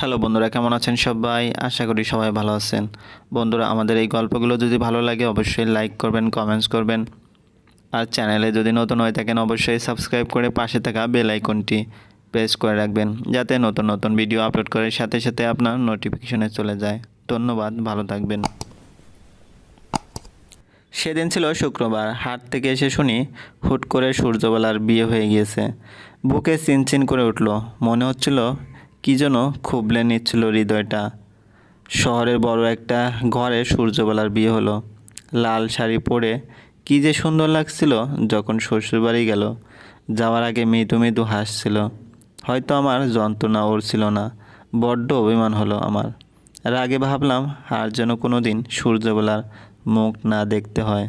Hello বন্ধুরা, কেমন আছেন সবাই? আশা করি সবাই ভালো আছেন। বন্ধুরা, আমাদের এই গল্পগুলো যদি ভালো লাগে, অবশ্যই লাইক করবেন কমেন্টস করবেন। আর চ্যানেলে যদি নতুন হয়ে থাকেন, অবশ্যই সাবস্ক্রাইব করে পাশে থাকা বেল আইকনটি প্রেস করে রাখবেন, যাতে নতুন নতুন ভিডিও আপলোড করার সাথে সাথে আপনার নোটিফিকেশনে চলে যায়। ধন্যবাদ, ভালো থাকবেন। সেদিন ছিল শুক্রবার, হাট থেকে এসে শুনি হুট করে সূর্যবেলার বিয়ে হয়ে গিয়েছে। বুকে চিনচিন করে উঠল, মনে হচ্ছিল কি যেন খুবলে নিচ্ছিল হৃদয়টা। শহরের বড় একটা ঘরে সূর্যবেলার বিয়ে হলো। লাল শাড়ি পরে কি যে সুন্দর লাগছিল যখন শ্বশুরবাড়ি গেল। যাওয়ার আগে মৃদু মৃদু হাসছিল। হয়তো আমার যন্ত্রণা ওর ছিল না। বড্ড অভিমান হলো আমার। রাগে ভাবলাম আর যেন কোনো দিন সূর্যবেলার মুখ না দেখতে হয়।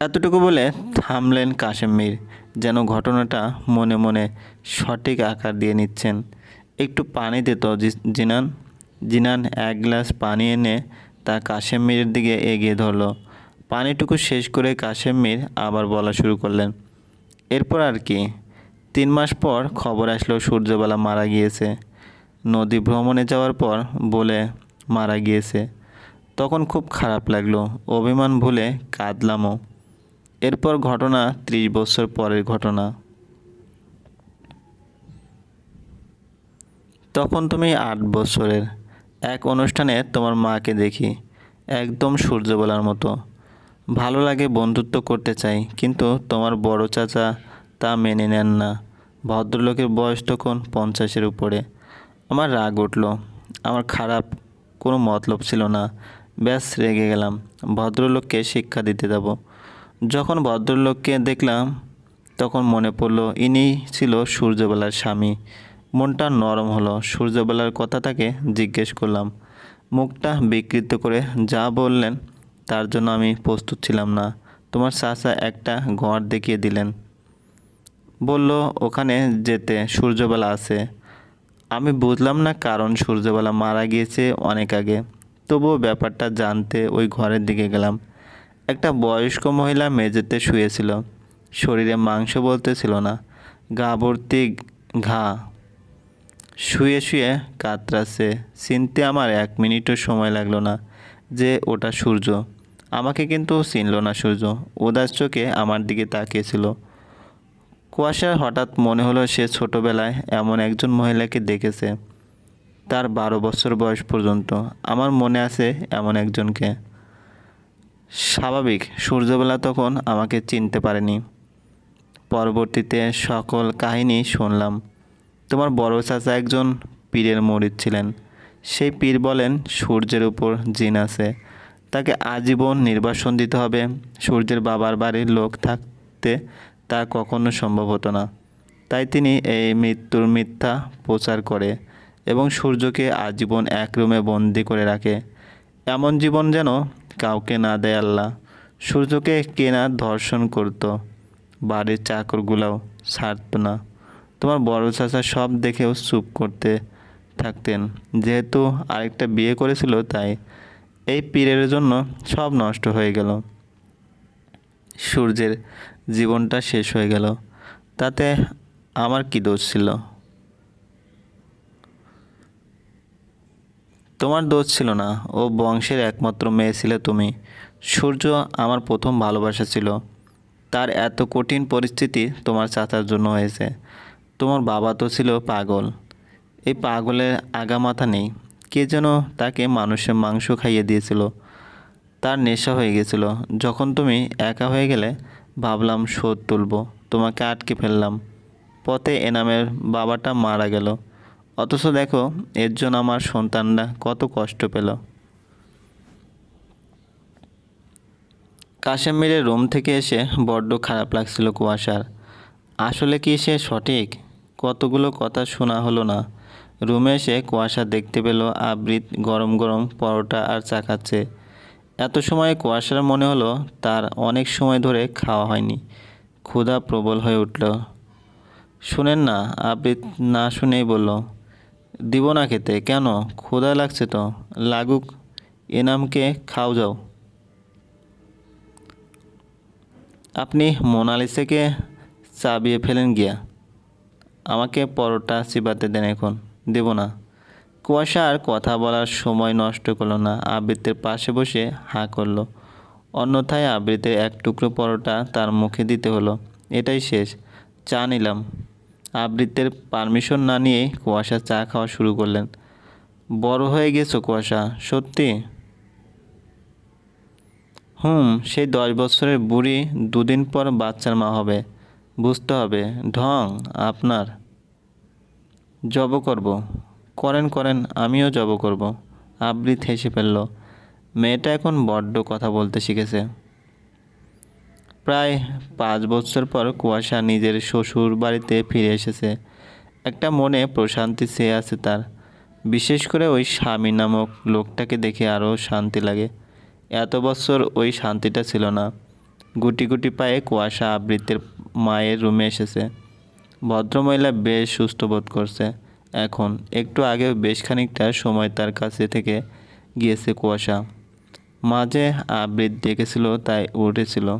এতটুকু বলে থামলেন কাশেম মীর। যেন ঘটনাটা মনে মনে সঠিক আকার দিয়ে নিচ্ছেন। একটু পানি দিত জিনান। জিনান এক গ্লাস পানি এনে তা কাশেম মীরের দিকে এগিয়ে ধরলো। পানিটুকু শেষ করে কাশেম মীর আবার বলা শুরু করলেন, এরপর আর কি? তিন মাস পর খবর আসলো সূর্যবেলা মারা গিয়েছে। নদী ভ্রমণে যাওয়ার পর বলে মারা গিয়েছে। তখন খুব খারাপ লাগল। অভিমান ভুলে কাঁদলামও। এরপর ঘটনা ত্রিশ বছর পরের ঘটনা। তখন তুমি আট বছরের। এক অনুষ্ঠানে তোমার মাকে দেখি, একদম সূর্যবেলার মতো। ভালো লাগে বন্ধুত্ব করতে চাই, কিন্তু তোমার বড় চাচা তা মেনে নেন না। ভদ্রলোকের বয়স তখন পঞ্চাশের উপরে। আমার রাগ উঠল। আমার খারাপ কোনো মতলব ছিল না। ব্যাস, রেগে গেলাম। ভদ্রলোককে শিক্ষা দিতে যাব যখন ভদ্রলোককে দেখলাম, তখন মনে পড়ল ইনি ছিল সূর্যবেলার স্বামী। মনটা নরম হলো, সূর্যবেলার কথা তাকে জিজ্ঞেস করলাম। মুখটা বিকৃত করে যা বললেন, তার জন্য আমি প্রস্তুত ছিলাম না। তোমার চাচা একটা ঘর দেখিয়ে দিলেন। বলল, ওখানে যেতে সূর্যবেলা আছে। আমি বুঝলাম না কারণ সূর্যবেলা মারা গিয়েছে অনেক আগে। তবুও ব্যাপারটা জানতে ওই ঘরের দিকে গেলাম। একটা বয়স্ক মহিলা মেঝেতে শুয়েছিল। শরীরে মাংস বলতে ছিল না। গা ভর্তি ঘা। শুয়ে শুয়ে কাতরাচ্ছে। চিনতে আমার এক মিনিটও সময় লাগল না যে ওটা সূর্য। আমাকে কিন্তু চিনল না সূর্য। উদাস চোখে আমার দিকে তাকিয়েছিল। কুয়াশার হঠাৎ মনে হলো সে ছোটবেলায় এমন একজন মহিলাকে দেখেছে। তার বারো বছর বয়স পর্যন্ত। আমার মনে আছে এমন একজনকে। স্বাভাবিক, সূর্যবেলা তখন আমাকে চিনতে পারেনি। পরবর্তীতে সকল কাহিনী শুনলাম। তোমার বড় চাচা একজন পীরের মরিদ ছিলেন। সেই পীর বলেন, সূর্যের উপর জিন আছে। তাকে আজীবন নির্বাসন দিতে হবে। সূর্যের বাবার বাড়ির লোক থাকতে তা কখনো সম্ভব হতো না। তাই তিনি এই মৃত্যুর মিথ্যা প্রচার করে এবং সূর্যকে আজীবন এক রুমে বন্দি করে রাখে। এমন জীবন যেন কাউকে না দেয় আল্লাহ। সূর্যকে কেনা ধর্ষণ করতো। বাড়ির চাকরগুলাও ছাড়তো না। তোমার বড় চাচা সব দেখেও চুপ করতে থাকতেন। যেহেতু আরেকটা বিয়ে করেছিল, তাই এই পীরের জন্য সব নষ্ট হয়ে গেল। সূর্যের জীবনটা শেষ হয়ে গেল। তাতে আমার কি দোষ ছিল? তোমার দোষ ছিল না। ও বংশের একমাত্র মেয়ে ছিলে তুমি। সূর্য আমার প্রথম ভালোবাসা ছিল। তার এত কঠিন পরিস্থিতি তোমার চাচার জন্য হয়েছে। তোমার বাবা তো ছিল পাগল। এই পাগলের আগা মাথা নেই। কে যেন তাকে মানুষের মাংস খাইয়ে দিয়েছিল। তার নেশা হয়ে গেছিল। যখন তুমি একা হয়ে গেলে ভাবলাম, শোধ তুলব। তোমাকে আটকে ফেললাম। পথে এনামের বাবাটা মারা গেল। অথচ দেখো, এর জন্য আমার সন্তানরা কত কষ্ট পেল। কাশেমিরের রুম থেকে এসে বড্ড খারাপ লাগছিল কুয়াশার। আসলে কি সে সঠিক? কতগুলো কথা শোনা হলো না। রুমে এসে কুয়াশা দেখতে পেল, আবৃত গরম গরম পরোটা আর চা খাচ্ছে। এত সময় কুয়াশার মনে হলো তার অনেক সময় ধরে খাওয়া হয়নি। ক্ষুধা প্রবল হয়ে উঠল। শুনেন না, আবৃত না শুনেই বলল দিব না খেতে। কেন? ক্ষুধা লাগছে তো। লাগুক এনামকে খাও যাও। আপনি মোনালিসাকে চাবিয়ে ফেলেন গিয়া। আমাকে পরোটা চিবাতে দেন এখন। দেব না। কুয়াশা আর কথা বলার সময় নষ্ট করল না। আবৃত্তির পাশে বসে হাঁ করল। অন্যথায় আবৃত্তির এক টুকরো পরোটা তার মুখে দিতে হলো। এটাই শেষ। চা নিলাম। আবৃত্তির পারমিশন না নিয়েই কুয়াশা চা খাওয়া শুরু করলেন। বড় হয়ে গেছো কুয়াশা, সত্যি? হুম, সেই দশ বছরের বুড়ি দুদিন পর বাচ্চার মা হবে। বুঝতে হবে, ঢং আপনার। জব করব। করেন করেন, আমিও জব করব। আবৃত হেসে ফেলল। মেয়েটা এখন বড্ড কথা বলতে শিখেছে। প্রায় পাঁচ বছর পর কুয়াশা নিজের শ্বশুর বাড়িতে ফিরে এসেছে। একটা মনে প্রশান্তি চেয়ে আছে তার। বিশেষ করে ওই স্বামী নামক লোকটাকে দেখে আরও শান্তি লাগে। এত বছর ওই শান্তিটা ছিল না। গুটি গুটি পায়ে কুয়াশা আবৃত্তির মায়ের রুমে এসেছে। ভদ্রমহিলা বেশ সুস্থ বোধ করছে। এখন একটু আগেও বেশ খানিকটা সময় তার কাছে থেকে গিয়েছে কুয়াশা। মাঝে আবৃত ডেকেছিল, তাই উঠেছিল।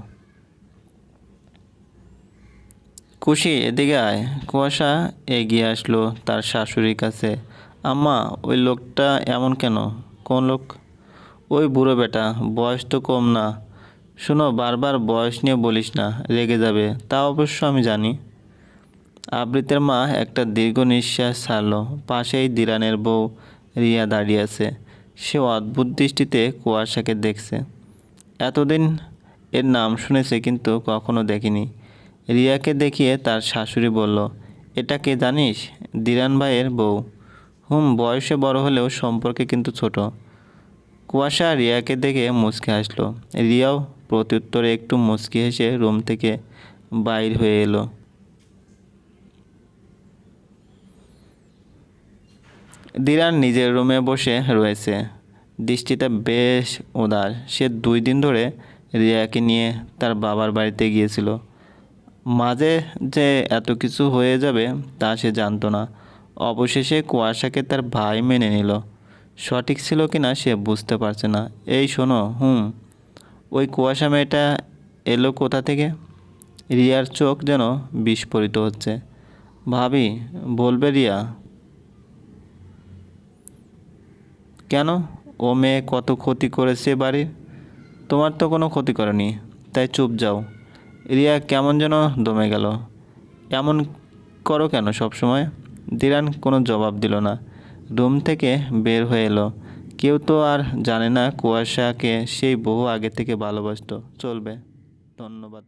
খুশি? এদিকে আয়। কুয়াশা এগিয়ে আসলো তার শাশুড়ির কাছে। আম্মা, ওই লোকটা এমন কেন? কোন লোক? ওই বুড়ো বেটা, বয়স তো কম না। শোনো, বারবার বয়স নিয়ে বলিস না, রেগে যাবে। তা অবশ্য আমি জানি। আবৃতের মা একটা দীর্ঘ নিঃশ্বাস ছাড়ল। পাশেই দিরানের বউ রিয়া দাঁড়িয়ে আছে। সে অদ্ভুত দৃষ্টিতে কুয়াশাকে দেখছে। এতদিন এর নাম শুনেছে কিন্তু কখনো দেখিনি। রিয়াকে দেখিয়ে তার শাশুড়ি বলল, এটা কে জানিস? দিরান ভাইয়ের বউ। হুম, বয়সে বড় হলেও সম্পর্কে কিন্তু ছোট। কুয়াশা রিয়াকে দেখে মুচকে হাসলো। রিয়াও প্রত্যুত্তরে একটু মুচকি হেসে রুম থেকে বাইর হয়ে এলো। দিরান নিজের রুমে বসে রয়েছে। দৃষ্টিটা বেশ উদার। সে দুই দিন ধরে রিয়াকে নিয়ে তার বাবার বাড়িতে গিয়েছিল। মাঝে যে এত কিছু হয়ে যাবে তা সে জানতো না। অবশেষে কুয়াশাকে তার ভাই মেনে নিল। সঠিক ছিল কি না সে বুঝতে পারছে না। এই শোনো, হুম, ওই কুয়াশা মেয়েটা এলো কোথা থেকে? রিয়ার চোখ যেন বিস্ফোরিত হচ্ছে। ভাবি, বলবে রিয়া? কেন? ও মেয়ে কত ক্ষতি করেছে বাড়ির? তোমার তো কোনো ক্ষতি করেনি, তাই চুপ যাও। রিয়া কেমন যেন দমে গেল। এমন করো কেন সব সময়? দিরান কোনো জবাব দিল না। রুম থেকে বের হয়ে এলো। কেউ তো আর জানে না কুয়াশাকে সেই বহু আগে থেকে ভালোবাসত। চলবে। ধন্যবাদ